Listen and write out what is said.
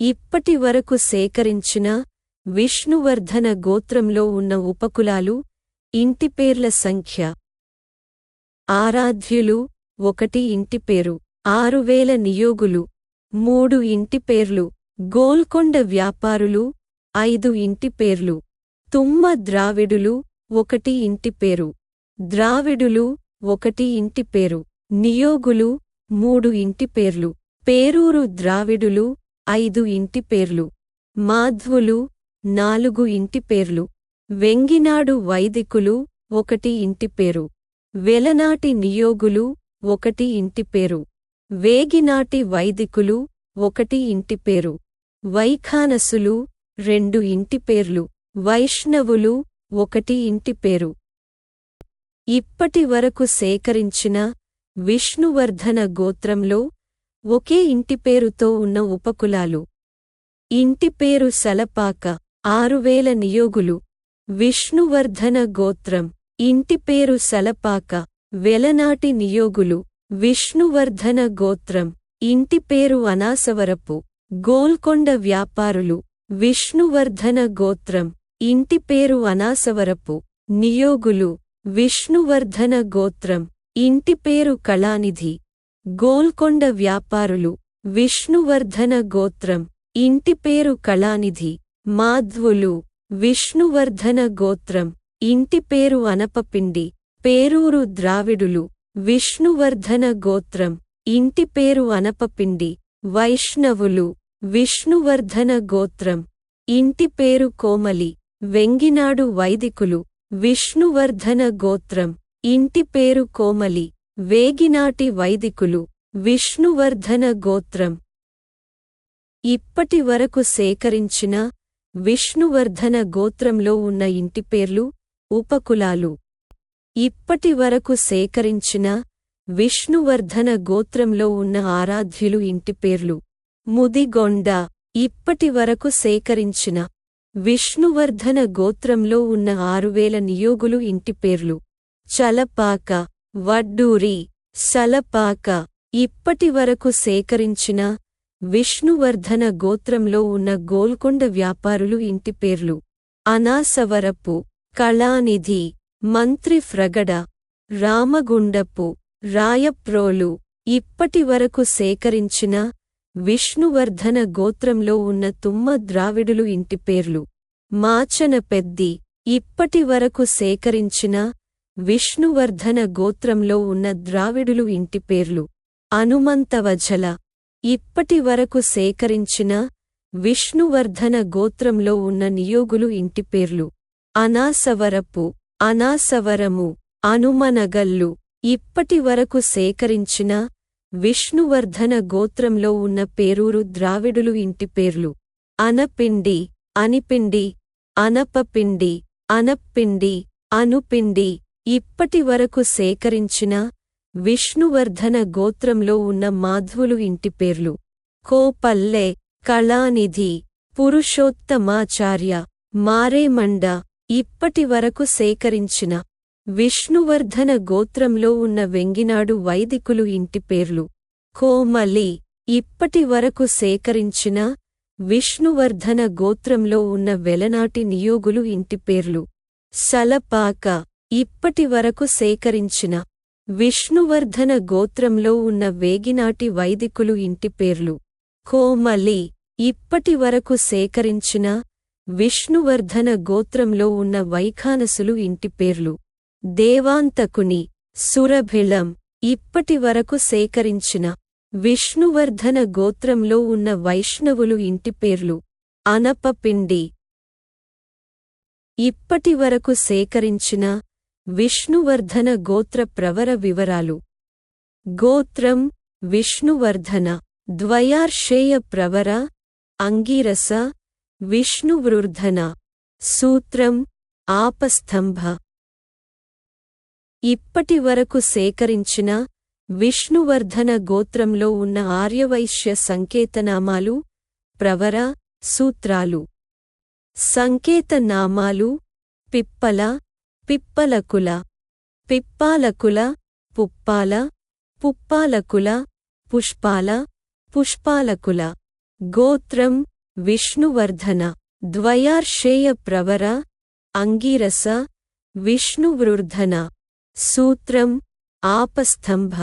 ఇప్పటి వరకు సేకరించిన విష్ణువర్ధన గోత్రంలో ఉన్న ఉపకులాలు ఇంటిపేర్ల సంఖ్య. ఆరాధ్యులు ఒకటి ఇంటిపేరు ఆరువేల నియోగులు. మూడు ఇంటిపేర్లు గోల్కొండ వ్యాపారులు. ఐదు ఇంటిపేర్లు తుమ్మ ద్రావిడులు ఒకటి ఇంటిపేరు ద్రావిడులు ఒకటి ఇంటిపేరు నియోగులు మూడు ఇంటిపేర్లు పేరూరు ద్రావిడులు ఐదు ఇంటి పేర్లు. మాధ్వులు నాలుగు ఇంటి పేర్లు. వెంగినాడు వైదికులు ఒకటి ఇంటి పేరు. వెలనాటి నియోగులు ఒకటి ఇంటి పేరు. వేగినాటి వైదికులు ఒకటి ఇంటి పేరు. వైఖానసులు రెండు ఇంటి పేర్లు. వైష్ణవులు ఒకటి ఇంటిపేరు ఇప్పటి వరకు సేకరించిన విష్ణువర్ధన గోత్రంలో ఒకే ఇంటి పేరుతో ఉన్న ఉపకులాలు. ఇంటి పేరు సలపాక ఆరువేల నియోగులు. విష్ణువర్ధన గోత్రం. ఇంటి పేరు సలపాక వెలనాటి నియోగులు. విష్ణువర్ధన గోత్రం. ఇంటి పేరు అనాసవరపు. గోల్కొండ వ్యాపారులు. విష్ణువర్ధన గోత్రం. ఇంటి పేరు అనాసవరపు. నియోగులు. విష్ణువర్ధన గోత్రం. ఇంటి పేరు కళానిధి. గోల్కొండ వ్యాపారులు విష్ణువర్ధన గోత్రం ఇంటిపేరు కళానిధి మాధ్వులు విష్ణువర్ధన గోత్రం ఇంటిపేరు అనపపిండి పేరూరు ద్రావిడులు విష్ణువర్ధన గోత్రం ఇంటిపేరు అనపపిండి వైష్ణవులు విష్ణువర్ధన గోత్రం ఇంటిపేరు కోమలి వెంగినాడు వైదికులు విష్ణువర్ధన గోత్రం ఇంటిపేరు కోమలి. వేగినాటి వైదికులు. విష్ణువర్ధన గోత్రం. ఇప్పటి వరకు సేకరించిన విష్ణువర్ధన గోత్రంలో ఉన్న ఇంటిపేర్లు ఉపకులాలు. ఇప్పటి వరకు సేకరించిన విష్ణువర్ధన గోత్రంలో ఉన్న ఆరాధ్యులు ఇంటిపేర్లు ముదిగొండ. ఇప్పటి వరకు సేకరించిన విష్ణువర్ధన గోత్రంలో ఉన్న ఆరువేల నియోగులు ఇంటిపేర్లు చలపాక. వడ్డూరి సలపాక ఇప్పటివరకు సేకరించిన విష్ణువర్ధన గోత్రంలో ఉన్న గోల్కొండ వ్యాపారులు ఇంటి పేర్లు. అనాసవరపు కళానిధి మంత్రి ఫ్రగడ రామగుండపు రాయప్రోలు ఇప్పటివరకు సేకరించిన విష్ణువర్ధన గోత్రంలో ఉన్న తుమ్మ ద్రావిడులు ఇంటి పేర్లు. మాచన పెద్ది ఇప్పటివరకు సేకరించిన విష్ణువర్ధన గోత్రంలో ఉన్న ద్రావిడులు ఇంటి పేర్లు. అనుమంతవజల ఇప్పటి వరకు సేకరించిన విష్ణువర్ధన గోత్రంలో ఉన్న నియోగులు ఇంటి పేర్లు. అనాసవరపు అనాసవరము అనుమనగల్లు ఇప్పటి వరకు సేకరించిన విష్ణువర్ధన గోత్రంలో ఉన్న పేరూరు ద్రావిడులు ఇంటి పేర్లు. అనపిండి అనిపిండి అనపపిండి అనప్పిండి అనుపిండి ఇప్పటి వరకు సేకరించిన విష్ణువర్ధన గోత్రంలో ఉన్న మాధ్వులు ఇంటిపేర్లు కోపల్లె కళానిధి పురుషోత్తమాచార్య మారేమండ ఇప్పటి వరకు సేకరించిన విష్ణువర్ధన గోత్రంలో ఉన్న వెంగినాడు వైదికులు ఇంటి పేర్లు. కోమలి ఇప్పటి వరకు సేకరించిన విష్ణువర్ధన గోత్రంలో ఉన్న వెలనాటి నియోగులు ఇంటిపేర్లు సలపాక ఇప్పటి వరకు సేకరించిన విష్ణువర్ధన గోత్రంలో ఉన్న వేగినాటి వైదికులు ఇంటిపేర్లు కోమలి ఇప్పటి వరకు సేకరించిన విష్ణువర్ధన గోత్రంలో ఉన్న వైఖానసులు ఇంటి పేర్లు. దేవాంతకుని సురభిళం ఇప్పటి వరకు సేకరించిన విష్ణువర్ధన గోత్రంలో ఉన్న వైష్ణవులు ఇంటి పేర్లు. అనపపిండి ఇప్పటి వరకు సేకరించిన విష్ణువర్ధన గోత్ర ప్రవర వివరాలు. గోత్రం విష్ణువర్ధన ద్వయార్షేయ ప్రవర అంగీరస విష్ణువృర్ధన. సూత్రం ఆపస్తంభ ఇప్పటి వరకు సేకరించిన విష్ణువర్ధన గోత్రంలో ఉన్న ఆర్యవైశ్య సంకేతనామాలు ప్రవర సూత్రాలు. సంకేతనామాలు పిప్పల పిప్పలకుల పిప్పాలకుల పుప్పాల పుప్పాలకుల పుష్పాల పుష్పాలకుల. గోత్రం విష్ణువర్ధన ద్వయార్షేయ ప్రవర అంగీరస విష్ణువృర్ధన. సూత్రం ఆపస్తంభ.